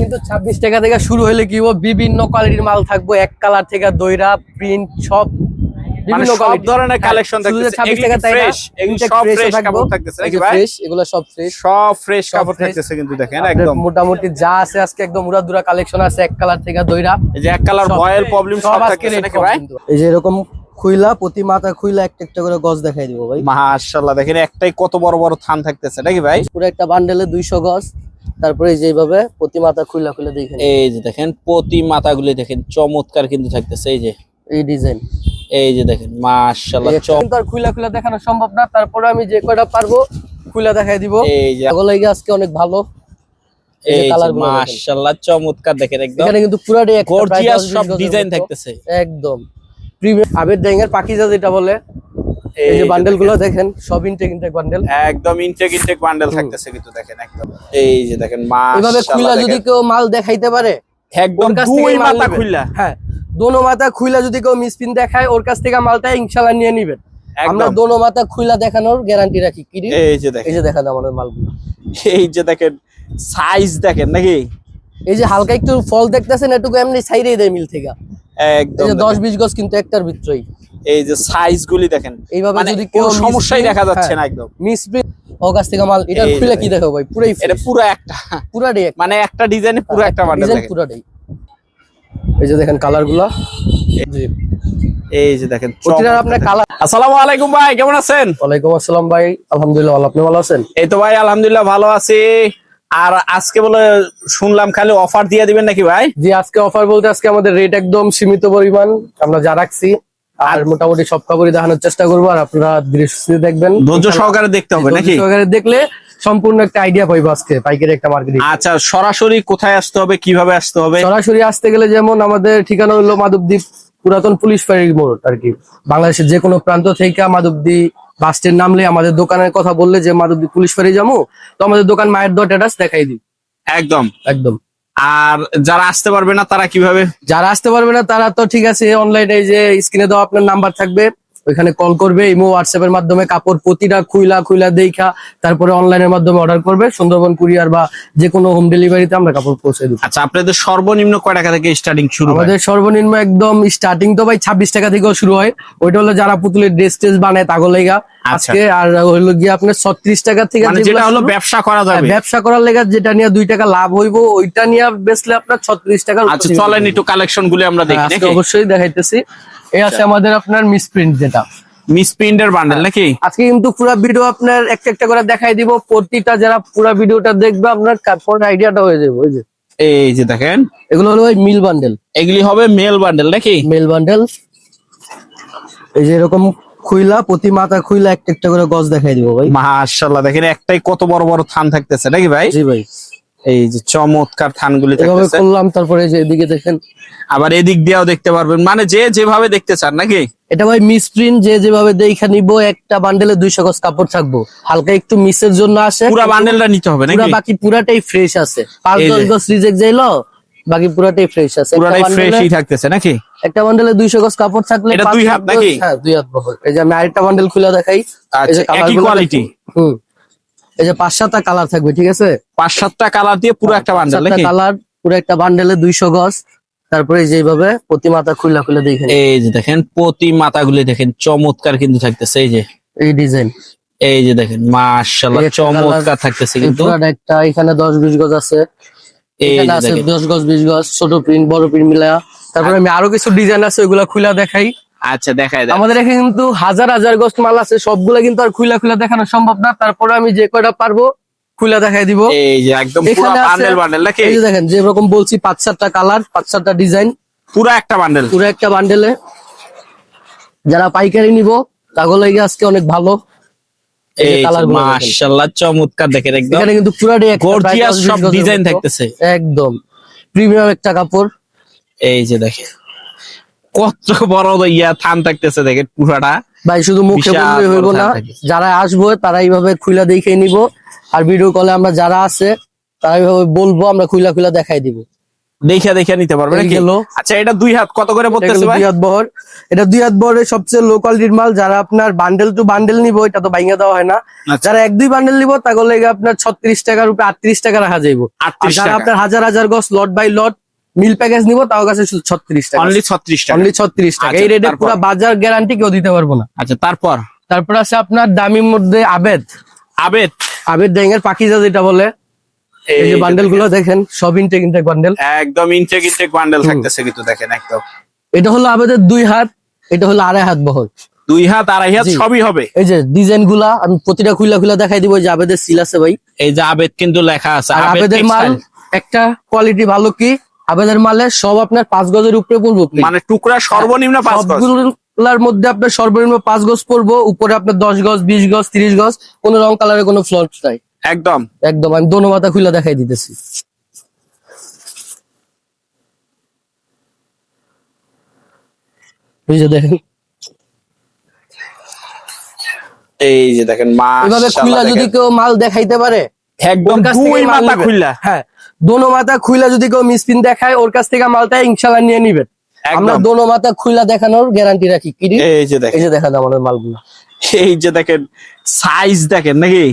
কিন্তু ছাব্বিশ টাকা থেকে শুরু হলে কি হব? বিভিন্ন কোয়ালিটির মাল থাকব। এক কালার থেকে দইরা প্রিন্ট সব মানে বিভিন্ন সব ধরনের হ্যাঁ, কালেকশন থাকতেছে। 26 টাকা তাই ফ্রেশ সব ফ্রেশ কাপড় থাকতেছে নাকি ভাই? fresh, এগুলো সব ফ্রেশ সব ফ্রেশ কাপড় থাকতেছে কিন্তু দেখেন একদম। মোটামুটি যা আছে আজকে একদম উড়া দুরা কালেকশন আছে এক কালার থেকে দইরা। এই যে এক কালার প্রবলেম সব আজকে থাকতেছে নাকি ভাই? এই যে এরকম খুইলা প্রতি মাথা খুইলা একটা একটা করে গজ দেখাই দিব ভাই। মাশাআল্লাহ দেখেন একটাই কত বড় বড় থান থাকতেছে নাকি ভাই? পুরো একটা বান্ডেলে দুইশো গজ। তারপরে এই যে এইভাবে প্রতি মাথা খুইলা খুলে দেখেন। এই যে দেখেন প্রতি মাথাগুলি দেখেন চমৎকার কিন্তু থাকতেছে এই যে। এই ডিজাইন। এই যে দেখেন মাশাআল্লাহ খুইলা খুইলা দেখানো সম্ভব না তারপরে আমি যে কয়টা পারব খুইলা দেখাই দিব। এই যে এগুলো আজকে অনেক ভালো। গুলো। মাশাআল্লাহ চমৎকার দেখেন একদম। এখানে কিন্তু পুরাটাই গর্জিয়াস সব ডিজাইন থাকতেছে। একদম। প্রিমিয়াম আবের ড্যাঙ্গের পাকিজা যেটা বলে এই যে বান্ডেলগুলো দেখেন সব ইনটেক ইনটেক বান্ডেল একদম ইনটেক ইনটেক বান্ডেল থাকতেছে কিন্তু দেখেন একদম। এই যে দেখেন এভাবে খুইলা যদি কেউ মাল দেখাইতে পারে একদম দুই মাথা নেবেন। হ্যাঁ দোনো মাথা খুইলা যদি কেউ মিসপিন দেখায় ওর কাছ থেকে মালটা ইনশাল্লাহ নিয়ে নিবেন আমরা দোনো মাথা খুইলা দেখানোর গ্যারান্টি রাখি কি? এই যে এই যে দেখান আমাদের মালগুলো। এই যে দেখেন সাইজ দেখেন নাকি? এই যে হালকা একটু ফল দেখতেছেন এটুকু এমনি সাইডেই দেয় মিল থেকে। একদম দশ দেখেন। বিশ গজ কিন্তু একটার ভিতরেই। এই যে সাইজ গুলি দেখেন এইভাবে মানে যদি কোনো সমস্যাই দেখা যাচ্ছে হ্যাঁ, না একদম। মিসপ্রিন্ট ওর কাছ থেকে মাল এটা খুলে কি দেখো ভাই? পুরাই এটা পুরো একটা। পুরাটাই এক মানে একটা ডিজাইনে পুরো একটা বান্ডেল দেখেন। পুরাটাই এই যে দেখেন কালারগুলা। জি। এই যে দেখেন প্রতিটার আপনার কালার আসসালামু আলাইকুম ভাই কেমন আছেন? ওয়ালাইকুম আসসালাম ভাই আলহামদুলিল্লাহ ভালো আপনি ভালো আছেন? এই তো ভাই আলহামদুলিল্লাহ ভালো আছি। আর আজকে বলে শুনলাম খালি অফার দিয়ে দিবেন নাকি ভাই? জি আজকে অফার বলতে আজকে আমাদের রেট একদম সীমিত পরিমাণ। আমরা যা রাখছি আর মোটামুটি সব কাপড়ই দেখানোর চেষ্টা করব আর আপনারা দৃশ্য দেখবেন। ধৈর্য সহকারে দেখতে হবে নাকি? সহকারে দেখলে সম্পূর্ণ একটা আইডিয়া পাইবো আজকে পাইকারি একটা মার্কেটিং আচ্ছা সরাসরি কোথায় আসতে হবে কীভাবে আসতে হবে? সরাসরি আসতে গেলে যেমন আমাদের ঠিকানা হলো মাধবদ্বীপ পুরাতন পুলিশ ফাঁড়ির মোড় আর কি। বাংলাদেশের যে কোনো প্রান্ত থেকে মাধবদ্বীপ বাস স্ট্যান্ড নামলে আমাদের দোকানের কথা বললে যে মাধবদ্বীপ পুলিশ ফাঁড়ি যাব? তো আমাদের দোকান মায়ের দর অ্যাড্রেস দেখাই দিই। একদম। একদম। আর যারা আসতে পারবে না তারা কীভাবে? যারা আসতে পারবে না তারা তো ঠিক আছে অনলাইনে যে স্ক্রিনে দেওয়া আপনার নাম্বার থাকবে। ওইখানে কল করবে ইমো হোয়াটসঅ্যাপ এর মাধ্যমে কাপড় প্রতিটা খুইলা খুইলা দেখা তারপরে অনলাইনের মাধ্যমে অর্ডার করবে সুন্দরবন কুরিয়ার বা যে কোনো হোম ডেলিভারিতে আমরা কাপড় পৌঁছে দিব। আচ্ছা আপনাদের সর্বনিম্ন কয় টাকা থেকে স্টার্টিং শুরু হয়? আমাদের সর্বনিম্ন একদম স্টার্টিং তো ভাই ছাব্বিশ টাকা থেকেও শুরু হয়। ওইটা হলো যারা পুতুলের ড্রেস টেস বানায় তাগো লেগা। আজকে আর হলো গিয়ে আপনার ছত্রিশ টাকা থেকে আচ্ছা। মানে যেটা হলো ব্যবসা করা হ্যাঁ, যাবে। ব্যবসা করার লেগা যেটা নিয়ে দুই টাকা লাভ হইব ওইটা নিয়ে বেচলে আপনার ছত্রিশ টাকা আচ্ছা চলেন একটু কালেকশন গুলি আমরা দেখি আচ্ছা। অবশ্যই দেখাইতেছি। এই আছে আমাদের আপনার মিসপ্রিন্ট যেটা। মিস প্রিন্টের বান্ডেল নাকি? আজকে কিন্তু পুরো ভিডিও আপনার একটা একটা করে দেখাই দিব। প্রতিটা যারা পুরো ভিডিওটা দেখবে আপনার আইডিয়াটা হয়ে যাবে ওই যে। এই যে দেখেন। এগুলো হলো ওই মিল বান্ডেল এগুলি হবে মেল বান্ডেল নাকি? মেল বান্ডেল এই যে এরকম খুইলা প্রতি মাথা খুইলা একটা একটা করে গজ দেখাই দিব ভাই। মাশাআল্লাহ দেখেন একটাই কত বড় বড় থান থাকতেছে নাকি ভাই? জি ভাই। এই যে চমৎকার থানগুলি এভাবে থাকতেছে। করলাম তারপরে যে এদিকে দেখেন। আবার এদিক দিয়েও দেখতে পারবেন মানে যে যেভাবে দেখতে চান নাকি? এটা ভাই মিস মিসপ্রিন্ট যে যেভাবে দেখা নিব একটা বান্ডেলে দুইশো গজ কাপড় থাকব। হালকা একটু মিসের জন্য আসে। পুরা বান্ডেলটা নিতে হবে পুরা নাকি? বাকি পুরাটাই ফ্রেশ আছে। পাঁচ এই দশ যে। গজ রিজেক্ট যাইলো বাকি পুরাটাই ফ্রেশ আছে। একটা পুরাটাই ফ্রেশই থাকতেছে নাকি? একটা বান্ডেলে দুইশো গজ কাপড় থাকলে এটা দুই হাত নাকি? হ্যাঁ দুই হাত বহর। এই যে আমি আরেকটা বান্ডেল খুলে দেখাই। এই আচ্ছা যে একই কোয়ালিটি হুম। এই যে পাঁচ সাতটা কালার থাকবে ঠিক আছে? পাঁচ সাতটা কালার দিয়ে পুরো একটা বান্ডেল নাকি? কালার পুরো একটা বান্ডেলে দুইশো গজ। তারপরে এই যে এইভাবে প্রতি মাথা খুলে খুলে দেখেন এই যে দেখেন প্রতি মাথাগুলি দেখেন চমৎকার কিন্তু থাকতেছে এই যে। এই ডিজাইন এই যে দেখেন মাশাআল্লাহ চমৎকার থাকতেছে কিন্তু। একটা এখানে দশ বিশ গজ আছে। এই আছে দেখেন। দশ গজ বিশ গজ ছোট প্রিন্ট বড় প্রিন্ট মিলা তারপরে আমি আরও কিছু ডিজাইন আছে ওইগুলা খুলে দেখাই। আচ্ছা দেখাই আমাদের এখানে কিন্তু হাজার হাজার গজ মাল আছে সবগুলা কিন্তু আর খুলে খুলে দেখানো সম্ভব না। তারপরে আমি যে কয়টা পারব খুলে দেখাই দিব। এই যে একদম পুরো বান্ডেল বান্ডেল নাকি? এই যে দেখেন যে বলছি পাঁচ সাতটা কালার পাঁচ সাতটা ডিজাইন পুরো একটা বান্ডেল পুরো একটা বান্ডেলে যারা পাইকারি নিব তাগুলো আজকে অনেক ভালো। মাশাআল্লাহ চমৎকার দেখেন একদম। এখানে কিন্তু গর্জিয়াস সব ডিজাইন থাকতেছে একদম। প্রিমিয়াম একটা কাপড়। এই যে দেখেন। কত বড় ইয়া থান থাকতেছে দেখেন পুরাটা। ভাই শুধু মুখে বললে হইব না যারা আসব তারা এইভাবে খুলে দেখে নিব। আর ভিডিও কলে আমরা যারা আছে তারা এইভাবে বলব আমরা খুলা খুলা দেখাই দিব। দেখে দেখে নিতে পারবে নাকি? আচ্ছা এটা দুই হাত কত করে পড়তেছে ভাই? দুই হাত বহর। এটা দুই হাত বহরের সবচেয়ে লো কোয়ালিটির মাল যারা আপনার বান্ডেল টু বান্ডেল নিব এটা তো ভাঙিয়ে দেওয়া হয় না। আচ্ছা। যারা এক দুই বান্ডেল নিব তাহলে আপনার ছত্রিশ টাকার উপরে আটত্রিশ টাকা রাখা যাইব। আর যারা টাকা। আপনার হাজার হাজার গছ lot by lot mill package নিব তাও কাছে ছত্রিশ টাকা। অনলি ছত্রিশ টাকা। অনলি ছত্রিশ টাকা। আচ্ছা, এই রেটে পুরো বাজার গ্যারান্টি কেউ দিতে পারব না। আচ্ছা তারপর? তারপর আছে আপনার দামির মধ্যে আবেদ। আবেদ? আবেদ ড্যাঙের পাকিজা যেটা বলে এই যে বান্ডেলগুলো দেখেন সব ইনটেক ইনটেক বান্ডেল একদম ইনটেক ইনটেক বান্ডেল থাকতেছে কিন্তু দেখেন একদম। এটা হলো আবেদের দুই হাত এটা হলো আড়াই হাত বহর দুই হাত আড়াই হাত সবই হবে। এই যে ডিজাইনগুলা আমি প্রতিটা খুলা খুলা দেখাই দিব যে আবেদের সিল আছে ভাই। এই যে আবেদ কিন্তু লেখা আছে। আবেদের মাল একটা কোয়ালিটি ভালো কি? আবেদের মালে সব আপনার পাঁচ গজের উপরে পড়ব মানে টুকরা সর্বনিম্ন সবগুলোর মধ্যে আপনার সর্বনিম্ন পাঁচ গজ পড়ব উপরে আপনার দশ গজ বিশ গজ তিরিশ গজ কোন রং কালারের কোনো ফ্লট নাই। একদম। একদম আমি দোনো মাথা খুলে দেখাই দিতেছি। এই যে দেখেন। এই যে দেখেন মা এভাবে খুলা যদি কেউ মাল দেখাইতে পারে একদম দুই মাথা। খুললা হ্যাঁ। দোনো মাথা খুইলা যদি কেউ মিসপিন দেখায় ওর কাছ থেকে মালটা ইনশাল্লাহ নিয়ে নিবেন আমরা দোনো মাথা খুইলা দেখানোর গ্যারান্টি রাখি। কি? এই যে এই দেখেন যে দেখান আমাদের মালগুলো। এই যে দেখেন সাইজ দেখেন নাকি?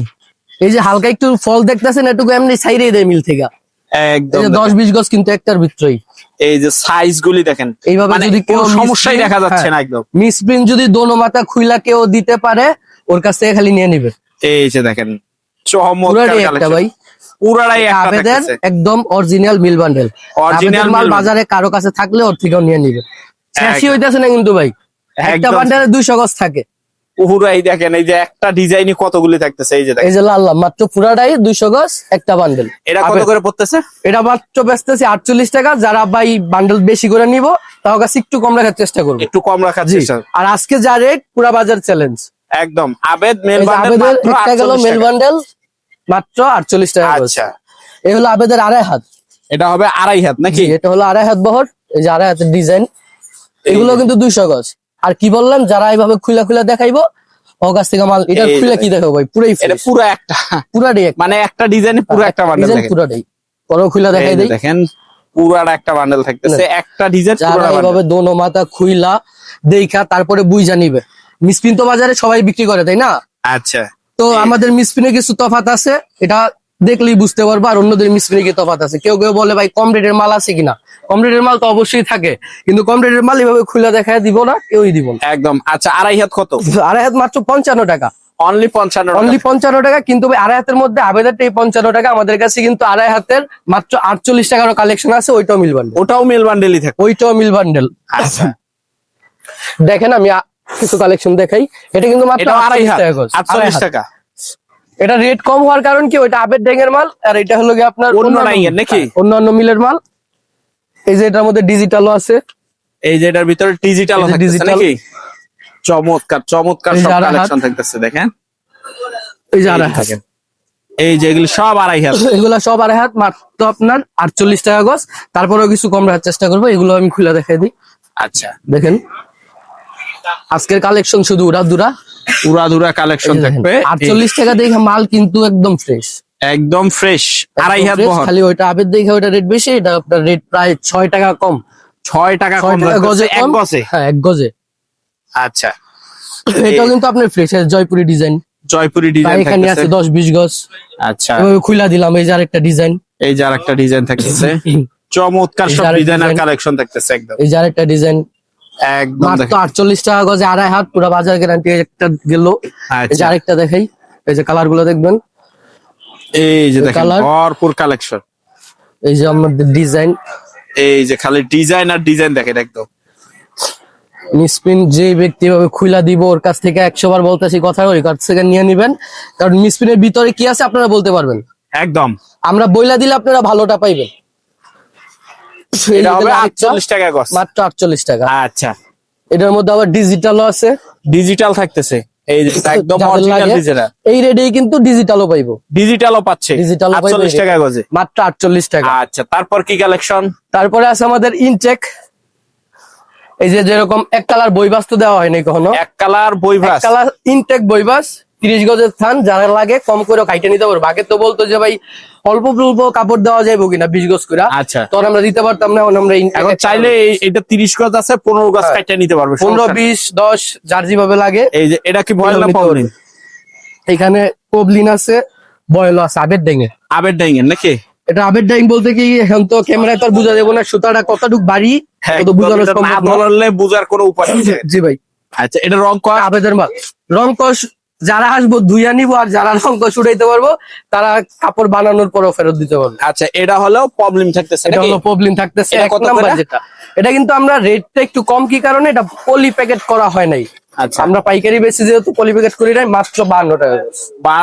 এই যে হালকা একটু ফল দেখতেছেন এটুকু এমনি সাইডে দেয় মিল থেকে। একদম দশ বিশ গজ কিন্তু একটার ভিতরেই এই যে সাইজ গুলি দেখেন। এইভাবে মানে যদি কোনো সমস্যাই দেখা যাচ্ছে হ্যাঁ। না একদম। মিসপ্রিন্ট যদি দোনো মাথা খুইলা কেউ দিতে পারে ওর কাছ থেকে খালি নিয়ে নিবে। এই যে দেখেন চমৎকার ভাই। পুরাটাই থাকতেছে। একদম অরিজিনাল মিল বান্ডেল Original মাল বাজারে কারও কাছে থাকলে ওর থেকেও নিয়ে নিবে। শেষই। হইতেছে না কিন্তু ভাই। একটা বান্ডেলে দুইশো গজ থাকে। পুরাই দেখেন এই যে একটা ডিজাইনই কতগুলি থাকতেছে এই যে এই যে লাল মাত্র পুরাটাই দুইশো গজ একটা বান্ডেল এটা কত করে পড়তেছে? এটা মাত্র বেচতেছি আটচল্লিশ টাকা। যারা ভাই বান্ডেল বেশি করে নিব তাও কাছে একটু কম রাখার চেষ্টা করব। একটু কম রাখার চেষ্টা। আর আজকে যা রেট পুরা বাজার চ্যালেঞ্জ একদম। আবেদ মেল বান্ডেল আবেদের মাত্র একটা গেল 48 মেল বান্ডেল মাত্র আটচল্লিশ টাকা। আচ্ছা। এই হলো আবেদের আড়াই হাত। এটা হবে আড়াই হাত নাকি? এটা হলো আড়াই হাত বহর এই যে আড়াই হাতের ডিজাইন। এগুলো কিন্তু দুইশো গজ। আর কি বললাম যারা এইভাবে খুলা খুলা দেখাইবো ওর থেকে মাল এটা খুলে কি দেখাবো ভাই? পুরাই এটা পুরো একটা। পুরাটাই মানে একটা ডিজাইনে পুরো একটা বান্ডেল ডিজাইন পুরাটাই পরে খুলা দেখাই দেই। দেখেন পুরাটা একটা বান্ডেল থাকতেছে। একটা ডিজাইন পুরো এইভাবে দোনো মাথা খুইলা দেখা তারপরে বুঝ জানিবে মিসপিন তো বাজারে সবাই বিক্রি করে তাই না? আচ্ছা। তো আমাদের মিসপিনে কিছু তফাত আছে এটা দেখলেই বুঝতে পারব আর অন্যদের মিসপিনে কি তফাত আছে। কেউ কেউ বলে ভাই কম রেটের মাল আছে কিনা? কম রেটের মাল তো অবশ্যই থাকে কিন্তু কম রেটের মাল এভাবে খুলে দেখায় দিব না কেউই দিব না। একদম। আচ্ছা আড়াই হাত কত? আড়াই হাত মাত্র পঞ্চান্ন টাকা। অনলি পঞ্চান্ন অনলি পঞ্চান্ন টাকা কিন্তু আড়াই হাতের মধ্যে আবেদনটা এই পঞ্চান্ন টাকা আমাদের কাছে কিন্তু আড়াই হাতের মাত্র আটচল্লিশ টাকারও কালেকশন আছে ওইটাও মিল বান্ডেল ওটাও মেল বান্ডেলই থাকে। ওইটাও মিল বান্ডেল আচ্ছা। দেখেন আমি কিছু কালেকশন দেখাই। এটা কিন্তু মাত্র এটা আড়াই 48 হাত টাকা। টাকা। এটা রেট কম হওয়ার কারণ কি? ওইটা আবেদ ড্যাঙের মাল আর এটা হলো গিয়ে আপনার অন্য নাকি? অন্যান্য মিলের মাল। এই যে এটার মধ্যে ডিজিটালও আছে। এই যে এটার ভিতরে ডিজিটাল। নাকি? চমৎকার চমৎকার সব কালেকশন থাকতেছে দেখেন। এই যে আড়াই হাত। এই যে এগুলি সব আড়াই হাত। এগুলা সব আড়াই হাত মাত্র আপনার আটচল্লিশ টাকা গজ। তারপরেও কিছু কম রাখার চেষ্টা করব এগুলো আমি খুলে দেখাই দিই। আচ্ছা। দেখেন। আজকের কালেকশন শুধু উড়া দুরা উড়াধুরা কালেকশন থাকবে আটচল্লিশ টাকা দেখে মাল কিন্তু একদম ফ্রেশ একদম ফ্রেশ আড়াই হাত খালি ওইটা আবেদ দেখে ওইটা রেট বেশি এটা আপনার রেট প্রায় ছয় টাকা কম। ছয় টাকা কম গজে এক গজে? হ্যাঁ এক গজে। আচ্ছা। এটাও কিন্তু আপনার fresh Jaipuri design Jaipuri design এখানে আছে দশ বিশ গজ। আচ্ছা। এভাবে খুলা দিলাম এই যে আরেকটা ডিজাইন এই যে আরেকটা ডিজাইন থাকতেছে। চমৎকার সব ডিজাইনার কালেকশন থাকতেছে একদম। এই যে আরেকটা ডিজাইন একদম আটচল্লিশ টাকা গজে আড়াই হাত পুরো বাজার গ্যারান্টি একটা গেল। আচ্ছা। আরেকটা দেখাই এই যে কালারগুলো দেখবেন। এই যে দেখেন ভরপুর কালেকশন এই যে আমাদের ডিজাইন এই যে খালি ডিজাইন আর ডিজাইন দেখেন একদম। মিসপিন যে ব্যক্তি ভাবে খুলা দিব ওর কাছ থেকে একশো বার বলতেছি কথা ওই কাছ থেকে নিয়ে নিবেন। কারণ মিসপিনের ভিতরে কি আছে আপনারা বলতে পারবেন? একদম। আমরা বইলা দিলে আপনারা ভালোটা পাইবেন। এটা হবে টাকা মাত্র আটচল্লিশ টাকা। আচ্ছা। এটার মধ্যে আবার ডিজিটালও আছে। ডিজিটাল থাকতেছে। এই একদম অরিজিনাল ডিজিটাল এই রেটেই কিন্তু ডিজিটালও পাইবো। ডিজিটালও পাচ্ছে। টাকা গজে। মাত্র আটচল্লিশ টাকা। আচ্ছা তারপর কি কালেকশন তারপরে আছে আমাদের ইনটেক এই যে যেরকম এক কালার বই বাস্তু দেওয়া হয়নি কখনো। এক কালার বই এক কালার ইনটেক বই বাস তিরিশ গজের স্থান যারা লাগে কম করে কাইটে নিতে পারব। আগে তো বলতো যে ভাই অল্প অল্প কাপড় দেওয়া যাবে কিনা বিশ গজ করে আচ্ছা। তখন আমরা দিতে পারতাম না আমরা এখন চাইলে এটা তিরিশ গজ আছে পনেরো গজ হ্যাঁ। কাইটা নিতে পারবে পনেরো বিশ দশ যার যেভাবে লাগে। এই যে এটা কি বয়লা নিতে পাবলিন? এখানে কোবলিন আছে বয়ল আছে আবের ডেঙে। আবের ডাইঙের নাকি? এটা আবের ডাইং বলতে কি এখন তো ক্যামেরায় তো আর বোঝা যাবে না সুতাটা কতটুক বাড়ি হ্যাঁ কত বোঝানো সম্ভব না। বোঝার কোনো উপায় জি ভাই। আচ্ছা এটা রং করা আবেদন মাল। রং কস যারা আসব ধুইয়া নিবো আর যারা রং কস উঠাইতে পারব তারা কাপড় বানানোর পরও ফেরত দিতে পারবে। আচ্ছা এটা হলেও প্রবলেম থাকতেছে এটা হলো প্রবলেম থাকতেছে এক নাম্বার যেটা। এটা কিন্তু আমরা রেটটা একটু কম কি কারণে এটা পলি প্যাকেট করা হয় নাই। আচ্ছা। আমরা পাইকারি বেশি যেহেতু পলি প্যাকেট করি নাই মাত্র বান্ন টাকা বা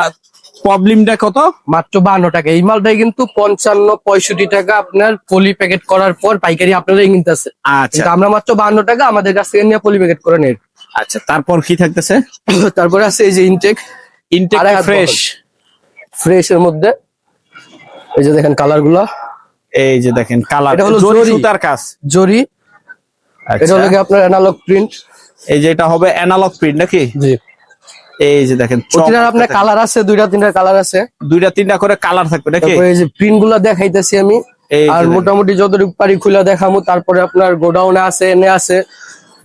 প্রবলেমটা কত? মাত্র বান্ন টাকা। এই মালটাই কিন্তু পঞ্চান্ন পঁয়ষট্টি টাকা আপনার পলি প্যাকেট করার পর পাইকারি আপনারাই কিনতেছে। আচ্ছা। আমরা মাত্র বান্ন টাকা আমাদের কাছ থেকে নিয়ে পলি প্যাকেট করে নেই। আচ্ছা তারপর কি থাকতেছে? তারপরে আছে এই যে ইনটেক ইনটেক ফ্রেশ ফ্রেশ এর মধ্যে এই যে দেখেন কালারগুলা। এই যে দেখেন কালার এটা হলো জরি। সুতার কাজ। জরি। এটা আচ্ছা। হলো গিয়ে আপনার অ্যানালগ প্রিন্ট এই যে এটা হবে অ্যানালগ প্রিন্ট নাকি? জি। এই যে দেখেন প্রতিটার আপনার কালার আছে দুইটা তিনটা কালার আছে। দুইটা তিনটা করে কালার থাকবে নাকি? এই যে প্রিন্টগুলা দেখাইতেছি আমি। আর মোটামুটি যতটুকু পারি খুলে দেখামু। তারপরে আপনার গোডাউনে আছে এনে আছে।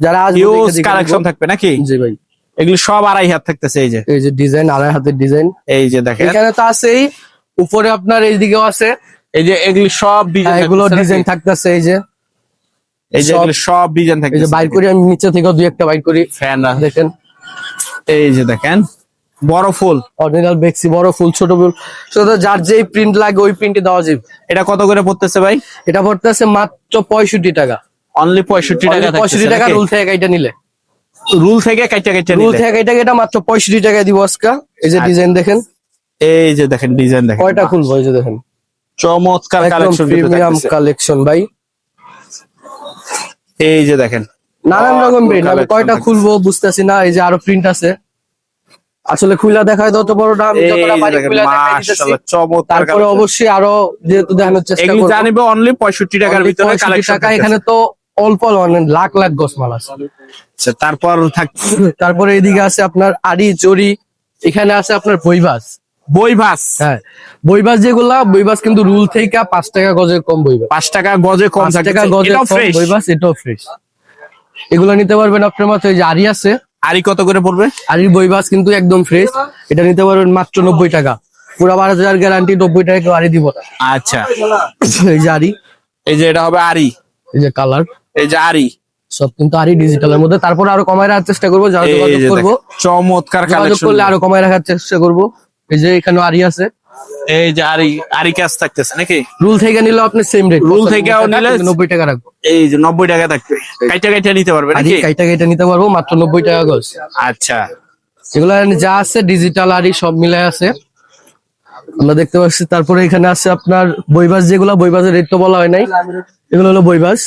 যারা দেখে কালেকশন থাকবে নাকি? জি ভাই। এগুলো সব আড়াই হাত থাকতেছে এই যে। এই যে ডিজাইন আড়াই হাতের ডিজাইন এই যে দেখেন। এখানে তো আছেই উপরে আপনার এইদিকেও আছে। এই যে এগুলি সব হ্যাঁ, ডিজাইন এগুলো ডিজাইন থাকতেছে এই যে। এই যে এগুলি সব ডিজাইন থাকে এই যে বাইর করি আমি নিচে থেকে দুই একটা বাইর করি। ফ্যান দেখেন। এই যে দেখেন বড় ফুল। অরিজিনাল বেক্সি বড় ফুল ছোট ফুল। শুধু যার যেই প্রিন্ট লাগে ওই প্রিন্টে দেওয়া যাবে। এটা কত করে পড়তেছে ভাই? এটা পড়তেছে মাত্র পঁয়ষট্টি টাকা। অনলি পঁয়ষট্টি টাকা পঁয়ষট্টি টাকা রুল থেকে এটা নিলে। রুল থেকে কাইটা কাইটা রুল থেকে এটা এটা মাত্র পঁয়ষট্টি টাকা দিব আজকে। এই যে আচ্ছা। ডিজাইন দেখেন। এই যে দেখেন ডিজাইন দেখেন। কয়টা খুলবো এই যে দেখেন। চমৎকার কালেকশন প্রিমিয়াম কালেকশন ভাই। এই যে দেখেন। নানান রকম প্রিন্ট আমি কয়টা। খুলবো বুঝতেছি না এই যে আরও প্রিন্ট আছে। আসলে খুলা দেখায় তত বড় দাম যতটা পারি খুলা দেখাই দিতেছি। তারপরে অবশ্যই আরও যেহেতু দেখানোর চেষ্টা এগুলি করব। জানিবে অনলি পঁয়ষট্টি টাকার ভিতরে 65 কালেকশন টাকা এখানে তো অল্প মানে লাখ লাখ গছ মাল আছে। আচ্ছা তারপর তারপরে এদিকে আছে আপনার আড়ি চড়ি এখানে আছে আপনার বইবাস বই ভাস হ্যাঁ বইবাস যেগুলা বইবাস কিন্তু রুল থেকে পাঁচ টাকা গজের কম বইবাস পাঁচ টাকা গজে কম টাকা কম বইবাস এটাও ফ্রেশ এগুলো নিতে পারবেন আপনার মাত্র এই যে আড়ি আছে। আরই কত করে পড়বে? আড়ির বইবাস কিন্তু একদম ফ্রেশ এটা নিতে পারবেন মাত্র নব্বই টাকা। পুরো বারো হাজার গ্যারান্টি নব্বই টাকা কেউ আড়ি দিব না। আচ্ছা। এই যে আড়ি। এই যে এটা হবে আরি এই যে কালার এই যে আরি। সব কিন্তু আড়ি ডিজিটালের মধ্যে। তারপর আরও কমায় রাখার চেষ্টা করব যোগাযোগ করব। চমৎকার যোগাযোগ কালেকশন করলে আরও কমায় রাখার চেষ্টা করব। এই যে এখানে আড়ি আছে। এই যে আরি আরি কাজ থাকতেছে নাকি? রুল থেকে নিলে আপনি সেম রেট Rule থেকেও নিলে- নব্বই টাকা রাখব। এই যে নব্বই টাকা থাকবে। কাইটা কাইটা নিতে পারবে নাকি? কাইটা কাইটা নিতে পারব মাত্র নব্বই টাকা গজ আচ্ছা। এগুলো যা আছে ডিজিটাল আড়ি সব মিলে আছে। আমরা দেখতে পাচ্ছি তারপরে এখানে আছে আপনার বইবাস যেগুলো বইবাসের রেট তো বলা হয় নাই। এগুলো হলো বইবাস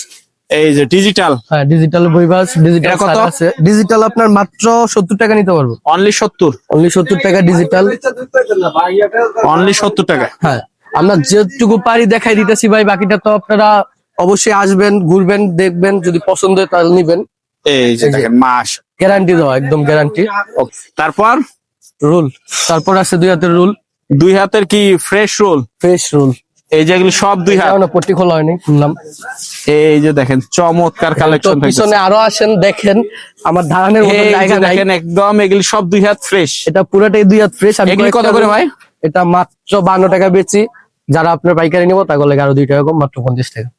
এই যে ডিজিটাল হ্যাঁ ডিজিটাল বইবাস ডিজিটাল কত? আছে। ডিজিটাল আপনার মাত্র সত্তর টাকা নিতে পারব। অনলি সত্তর? অনলি সত্তর টাকা ডিজিটাল অনলি সত্তর টাকা? হ্যাঁ আমরা যেটুকু পারি দেখাই দিতেছি ভাই বাকিটা তো আপনারা অবশ্যই আসবেন ঘুরবেন দেখবেন যদি পছন্দ হয় তাহলে নিবেন। এই যে দেখেন মাস গ্যারান্টি দেওয়া একদম গ্যারান্টি তারপর? রুল তারপর আছে দুই হাতের রুল দুই হাতের কি ফ্রেশ রোল ফ্রেশ রুল এই যেগুলো সব দুই হাত। পট্টি খোলা হয়নি শুনলাম এই যে দেখেন চমৎকার কালেকশন পিছনে আরও আসেন দেখেন আমার ধারণের মতো জায়গা নাই। দেখেন একদম এগুলি সব দুই হাত ফ্রেশ এটা পুরোটাই দুই হাত ফ্রেশ এগুলি কত করে ভাই? এটা মাত্র বান্ন টাকা বেচি যারা আপনার পাইকারি নিবো তাহলে আরও দুই টাকা কম মাত্র পঞ্চাশ টাকা।